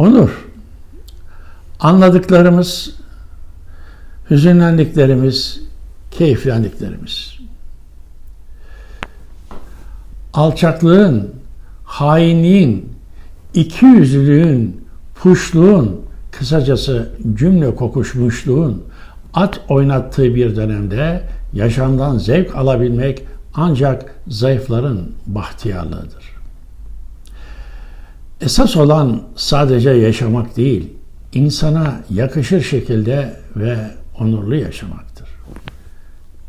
Onur, anladıklarımız, hüzünlendiklerimiz, keyiflendiklerimiz. Alçaklığın, hainliğin, ikiyüzlülüğün, puşluğun, kısacası cümle kokuşmuşluğun at oynattığı bir dönemde yaşamdan zevk alabilmek ancak zayıfların bahtiyarlığıdır. Esas olan sadece yaşamak değil, insana yakışır şekilde ve onurlu yaşamaktır.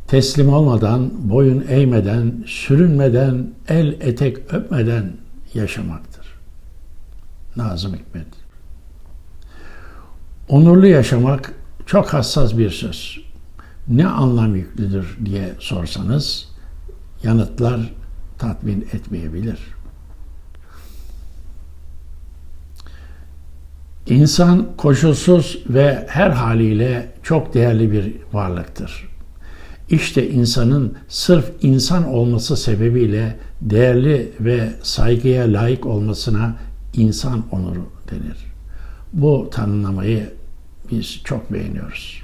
Teslim olmadan, boyun eğmeden, sürünmeden, el etek öpmeden yaşamaktır. Nazım Hikmet Onurlu yaşamak çok hassas bir söz. Ne anlam yüklüdür diye sorsanız yanıtlar tatmin etmeyebilir. İnsan koşulsuz ve her haliyle çok değerli bir varlıktır. İşte insanın sırf insan olması sebebiyle değerli ve saygıya layık olmasına insan onuru denir. Bu tanımlamayı biz çok beğeniyoruz.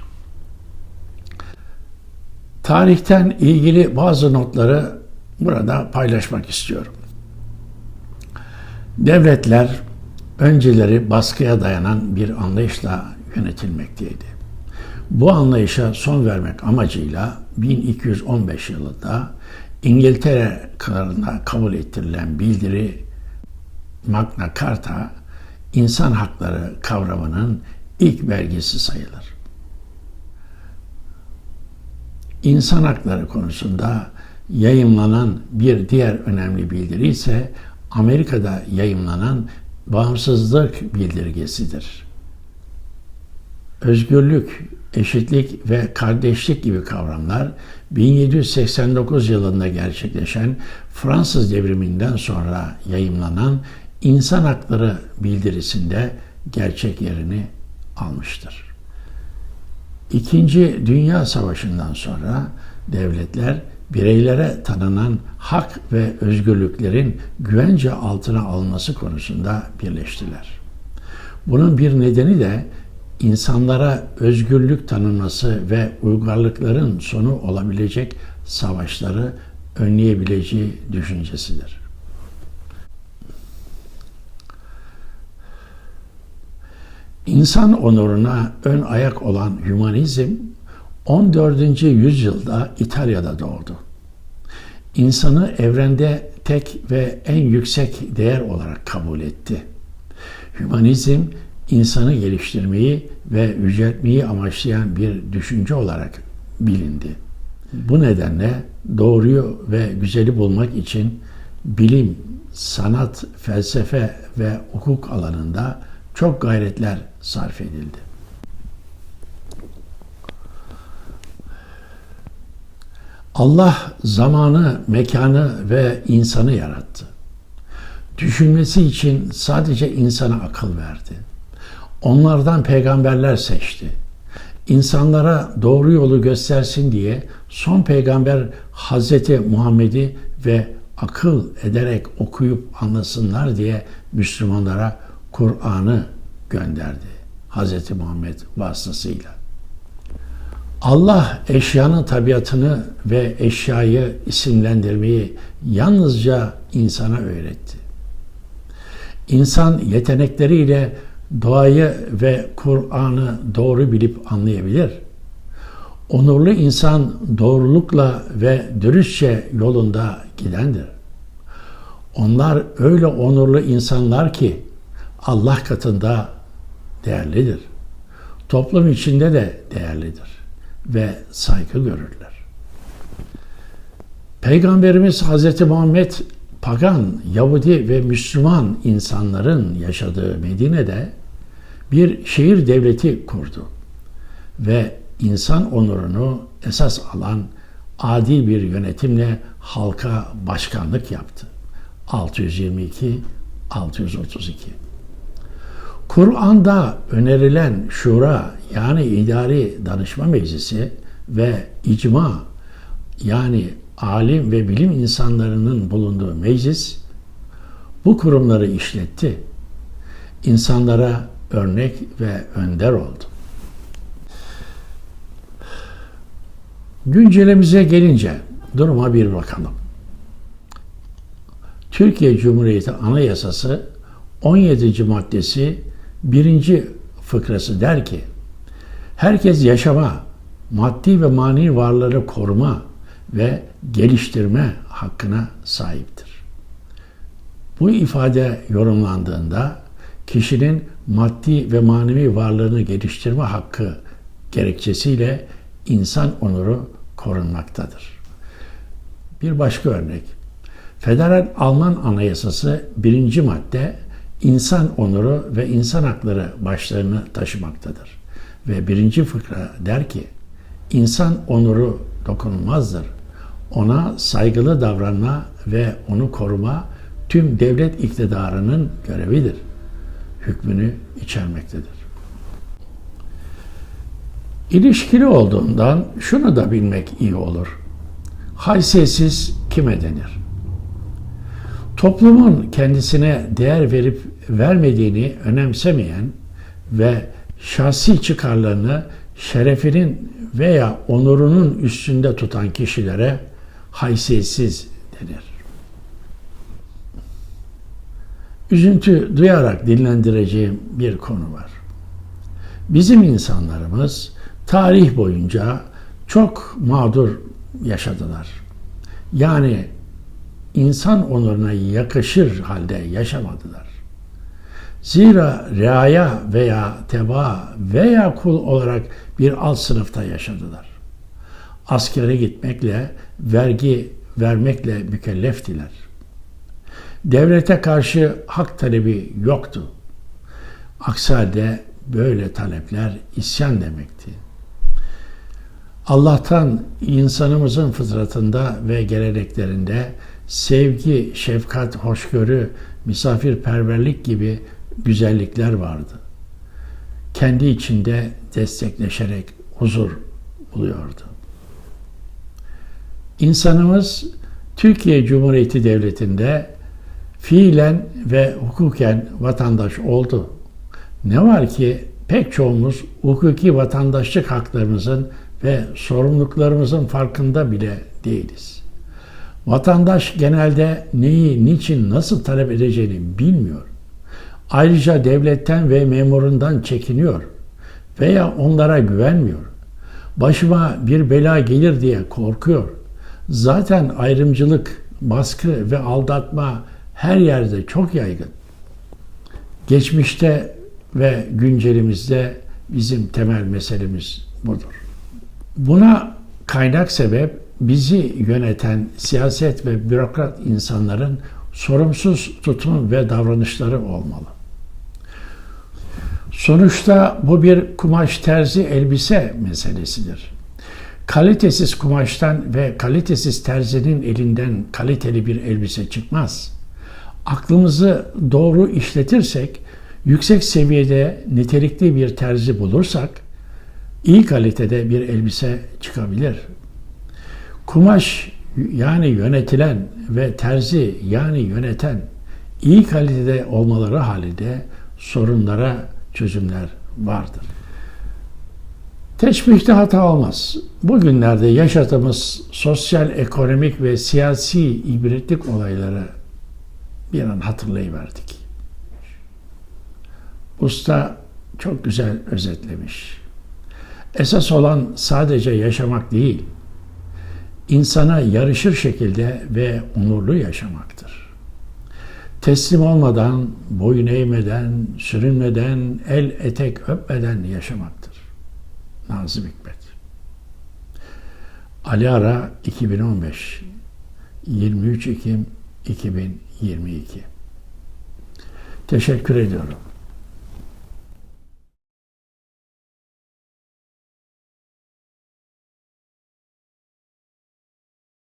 Tarihten ilgili bazı notları burada paylaşmak istiyorum. Devletler önceleri baskıya dayanan bir anlayışla yönetilmekteydi. Bu anlayışa son vermek amacıyla 1215 yılında İngiltere kararında kabul ettirilen bildiri Magna Carta insan hakları kavramının ilk belgesi sayılır. İnsan hakları konusunda yayımlanan bir diğer önemli bildiri ise Amerika'da yayımlanan bağımsızlık bildirgesidir. Özgürlük, eşitlik ve kardeşlik gibi kavramlar 1789 yılında gerçekleşen Fransız devriminden sonra yayımlanan İnsan Hakları bildirisinde gerçek yerini almıştır. İkinci Dünya Savaşı'ndan sonra devletler bireylere tanınan hak ve özgürlüklerin güvence altına alınması konusunda birleştiler. Bunun bir nedeni de insanlara özgürlük tanınması ve uygarlıkların sonu olabilecek savaşları önleyebileceği düşüncesidir. İnsan onuruna ön ayak olan hümanizm 14. yüzyılda İtalya'da doğdu. İnsanı evrende tek ve en yüksek değer olarak kabul etti. Hümanizm insanı geliştirmeyi ve yüceltmeyi amaçlayan bir düşünce olarak bilindi. Bu nedenle doğruyu ve güzeli bulmak için bilim, sanat, felsefe ve hukuk alanında çok gayretler sarf edildi. Allah zamanı, mekanı ve insanı yarattı. Düşünmesi için sadece insana akıl verdi. Onlardan peygamberler seçti. İnsanlara doğru yolu göstersin diye son peygamber Hazreti Muhammed'i ve akıl ederek okuyup anlasınlar diye Müslümanlara Kur'an'ı gönderdi. Hazreti Muhammed vasıtasıyla. Allah eşyanın tabiatını ve eşyayı isimlendirmeyi yalnızca insana öğretti. İnsan yetenekleriyle doğayı ve Kur'an'ı doğru bilip anlayabilir. Onurlu insan doğrulukla ve dürüstçe yolunda gidendir. Onlar öyle onurlu insanlar ki Allah katında değerlidir. Toplum içinde de değerlidir ve saygı görürler. Peygamberimiz Hz. Muhammed pagan, Yahudi ve Müslüman insanların yaşadığı Medine'de bir şehir devleti kurdu ve insan onurunu esas alan adil bir yönetimle halka başkanlık yaptı. 622 632 Kur'an'da önerilen şura yani idari danışma meclisi ve icma yani alim ve bilim insanlarının bulunduğu meclis bu kurumları işletti. insanlara örnek ve önder oldu. Güncelimize gelince duruma bir bakalım. Türkiye Cumhuriyeti Anayasası 17. maddesi 1. fıkrası der ki herkes yaşama, maddi ve manevi varlığı koruma ve geliştirme hakkına sahiptir. Bu ifade yorumlandığında kişinin maddi ve manevi varlığını geliştirme hakkı gerekçesiyle insan onuru korunmaktadır. Bir başka örnek. Federal Alman Anayasası birinci madde insan onuru ve insan hakları başlığını taşımaktadır. Ve birinci fıkra der ki, insan onuru dokunulmazdır. Ona saygılı davranma ve onu koruma tüm devlet iktidarının görevidir. Hükmünü içermektedir. İlişkili olduğundan şunu da bilmek iyi olur. Haysiyetsiz kime denir? Toplumun kendisine değer verip vermediğini önemsemeyen ve şahsi çıkarlarını şerefinin veya onurunun üstünde tutan kişilere haysiyetsiz denir. Üzüntü duyarak dinlendireceğim bir konu var. Bizim insanlarımız tarih boyunca çok mağdur yaşadılar. Yani insan onuruna yakışır halde yaşamadılar. Zira reaya veya teba veya kul olarak bir alt sınıfta yaşadılar. Askere gitmekle, vergi vermekle mükelleftiler. Devlete karşı hak talebi yoktu. Aksi halde böyle talepler isyan demekti. Allah'tan insanımızın fıtratında ve geleneklerinde sevgi, şefkat, hoşgörü, misafirperverlik gibi güzellikler vardı. Kendi içinde destekleşerek huzur buluyordu. İnsanımız Türkiye Cumhuriyeti Devleti'nde fiilen ve hukuken vatandaş oldu. Ne var ki pek çoğumuz hukuki vatandaşlık haklarımızın ve sorumluluklarımızın farkında bile değiliz. Vatandaş genelde neyi, niçin, nasıl talep edeceğini bilmiyor. Ayrıca devletten ve memurundan çekiniyor veya onlara güvenmiyor. Başıma bir bela gelir diye korkuyor. Zaten ayrımcılık, baskı ve aldatma her yerde çok yaygın. Geçmişte ve güncelimizde bizim temel meselemiz budur. Buna kaynak sebep bizi yöneten siyaset ve bürokrat insanların sorumsuz tutum ve davranışları olmalı. Sonuçta bu bir kumaş terzi elbise meselesidir. Kalitesiz kumaştan ve kalitesiz terzinin elinden kaliteli bir elbise çıkmaz. Aklımızı doğru işletirsek, yüksek seviyede nitelikli bir terzi bulursak, iyi kalitede bir elbise çıkabilir. Kumaş yani yönetilen ve terzi yani yöneten iyi kalitede olmaları halinde sorunlara çözümler vardır. Teşbihte hata olmaz. Bugünlerde yaşadığımız sosyal, ekonomik ve siyasi ibretlik olayları bir an hatırlayıverdik. Usta çok güzel özetlemiş. Esas olan sadece yaşamak değil, insana yarışır şekilde ve onurlu yaşamaktır. Teslim olmadan, boyun eğmeden, sürünmeden, el etek öpmeden yaşamaktır. Nazım Hikmet Ali Ara 2015 23 Ekim 2022 Teşekkür ediyorum.